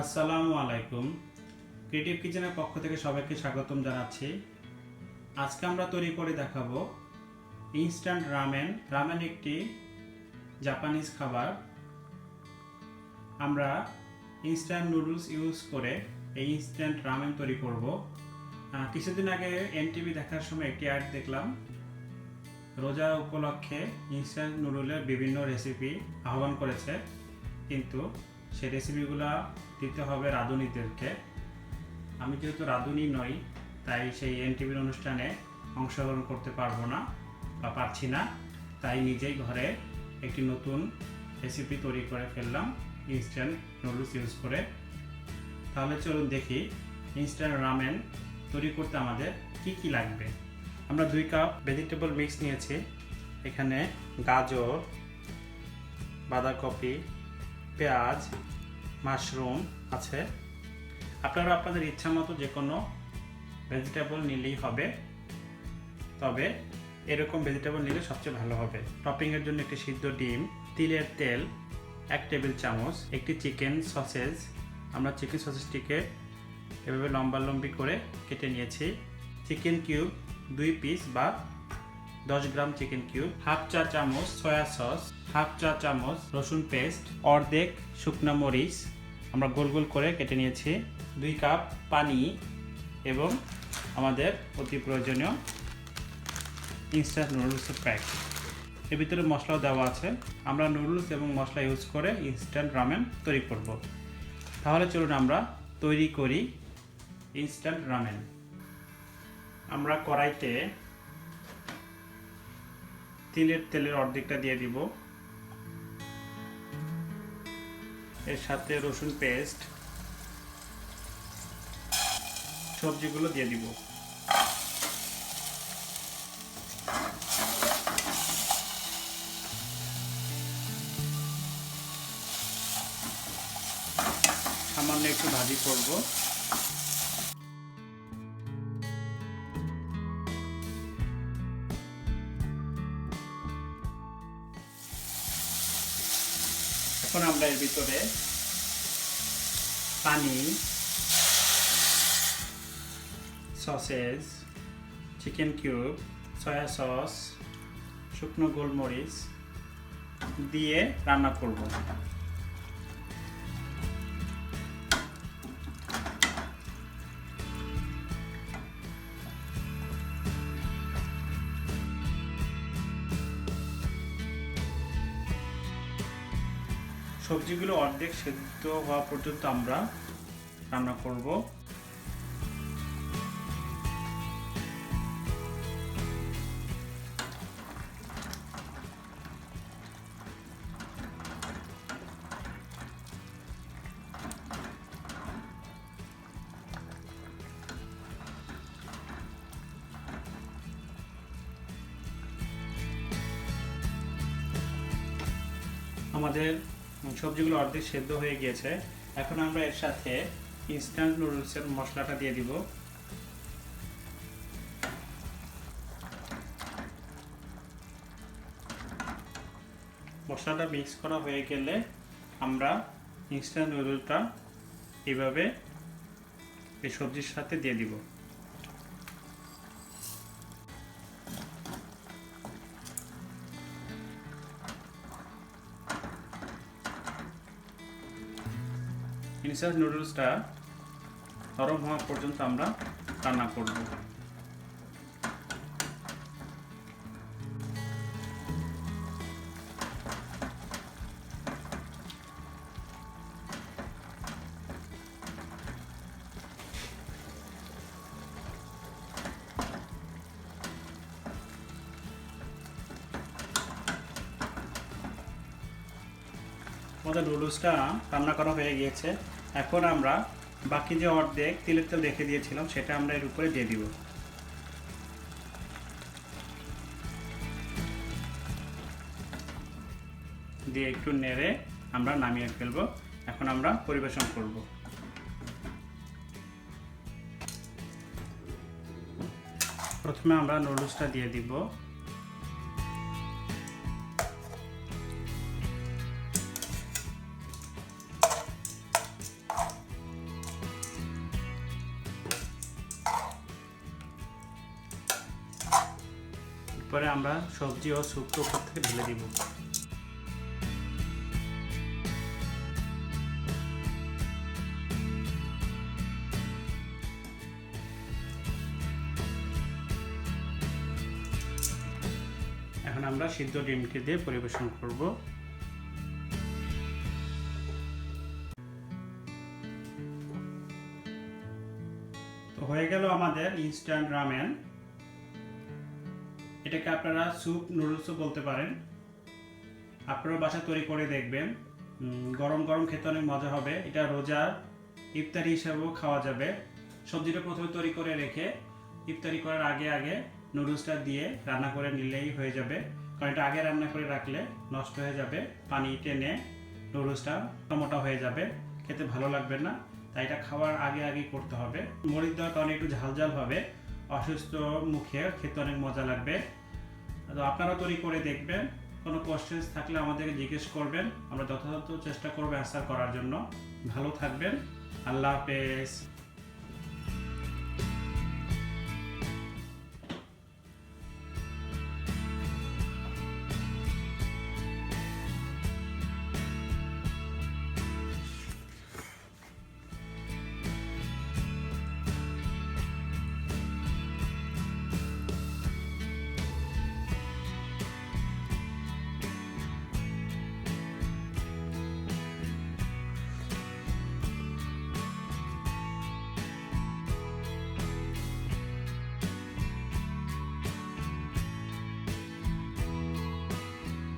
আসসালামু আলাইকুম। ক্রিয়েটিভ কিচেনের পক্ষ থেকে সবাইকে স্বাগতম জানাচ্ছি। আজকে আমরা তৈরি করে দেখাবো ইনস্ট্যান্ট রামেন রামেন একটি জাপানিজ খাবার। আমরা ইনস্ট্যান্ট নুডলস ইউজ করে এই ইনস্ট্যান্ট রামেন তৈরি করব। কিছুদিন আগে এনটিভি দেখার সময় একটি অ্যাড দেখলাম। রোজা উপলক্ষে ইনস্ট্যান্ট নুডলের বিভিন্ন রেসিপি আহ্বান করেছে। কিন্তু সেই রেসিপিগুলো দিতে হবে রাঁধুনিদেরকে। আমি যেহেতু রাঁধুনি নই, তাই সেই এনটিভির অনুষ্ঠানে অংশগ্রহণ করতে পারব না বা পারছি না। তাই নিজেই ঘরে একটি নতুন রেসিপি তৈরি করে ফেললাম ইনস্ট্যান্ট নুডলস ইউজ করে। তাহলে চলুন দেখি ইনস্ট্যান্ট রামেন তৈরি করতে আমাদের কি কি লাগবে? আমরা দুই কাপ ভেজিটেবল মিক্স নিয়েছি। এখানে গাজর, বাঁধাকপি পেঁয়াজ, মাশরুম আছে। আপনারা আপনাদের ইচ্ছা মতো যে কোনো ভেজিটেবল নিলেই হবে। তবে এরকম ভেজিটেবল নিলে সবচেয়ে ভালো হবে। টপিংয়ের জন্য একটি সিদ্ধ ডিম, তিলের তেল, এক টেবিল চামচ, একটি চিকেন সসেজ। আমরা চিকেন সসেজটিকে এভাবে লম্বা লম্বি করে কেটে নিয়েছি। চিকেন কিউব দুই পিস বা দশ গ্রাম চিকেন কিউব, হাফ চা চামচ সয়া সস, হাফ চা চামচ রসুন পেস্ট, অর্ধেক শুকনো মরিচ। আমরা গোল গোল করে কেটে নিয়েছি। দুই কাপ পানি এবং আমাদের অতি প্রয়োজনীয় ইনস্ট্যান্ট নুডলসের প্যাক এর ভিতরে মশলাও দেওয়া আছে। আমরা নুডলস এবং মশলা ইউজ করে ইনস্ট্যান্ট রামেন তৈরি করব। তাহলে চলুন আমরা তৈরি করি ইনস্ট্যান্ট রামেন আমরা কড়াইতে তিলের তেলের অর্ধেকটা দিয়ে দিব। এর সাথে রসুন পেস্ট। সবজিগুলো দিয়ে দিব। সামান্য একটু ভাজি করব। এখন আমরা এর ভিতরে পানি, sausage, chicken cube, soy sauce, শুকনো গোলমরিচ দিয়ে রান্না করব। সবজিগুলো অর্ধেক সেদ্ধ হওয়া পর্যন্ত আমরা রান্না করব। আমাদের সবজিগুলো অর্ধেক সেদ্ধ হয়ে গিয়েছে। এখন আমরা এর সাথে ইনস্ট্যান্ট নুডলসের মশলাটা দিয়ে দিব। মশলাটা মিক্স করা হয়ে গেলে আমরা ইনস্ট্যান্ট নুডলটা এইভাবে এই সবজির সাথে দিয়ে দিব। ইনস্ট্যান্ট নুডলসটা নরম হওয়া পর্যন্ত আমরা রান্না করব। আমাদের নুডলসটা রান্না করা হয়ে গিয়েছে। এখন আমরা বাকি যে অর্ধেক তিলের তেল রেখে দিয়েছিলাম, সেটা আমরা এর উপরে দিয়ে দিব। দিয়ে একটু নেড়ে আমরা নামিয়ে ফেলব। এখন আমরা পরিবেশন করব। প্রথমে আমরা নুডলসটা দিয়ে দিব। আমরা সবজি ও শুক্তো উপর থেকে ঢেলে দিব। এখন আমরা সিদ্ধ ডিমকে দিয়ে পরিবেশন করব। হয়ে গেল আমাদের ইনস্ট্যান্ট রামেন এটাকে আপনারা স্যুপ নুডলসও বলতে পারেন। আপনারা বাসা তৈরি করে দেখবেন। গরম গরম খেতে অনেক মজা হবে। এটা রোজার ইফতারি হিসাবেও খাওয়া যাবে। সবজিটা প্রথমে তৈরি করে রেখে ইফতারি করার আগে আগে নুডলসটা দিয়ে রান্না করে নিলেই হয়ে যাবে। কারণ এটা আগে রান্না করে রাখলে নষ্ট হয়ে যাবে। পানি টেনে নুডলসটা মোটা হয়ে যাবে। খেতে ভালো লাগবে না। তাই এটা খাওয়ার আগে আগে করতে হবে। মরিচ দেওয়ার কারণে একটু ঝাল ঝাল হবে। অসুস্থ মুখে খেতে অনেক মজা লাগবে। তো আপনারা তৈরি করে দেখবেন, কোনো কোশ্চেন্স থাকলে আমাদেরকে জিজ্ঞেস করবেন, আমরা যথাযথ চেষ্টা করব অ্যান্সার করার জন্য। ভালো থাকবেন, আল্লাহ হাফেজ।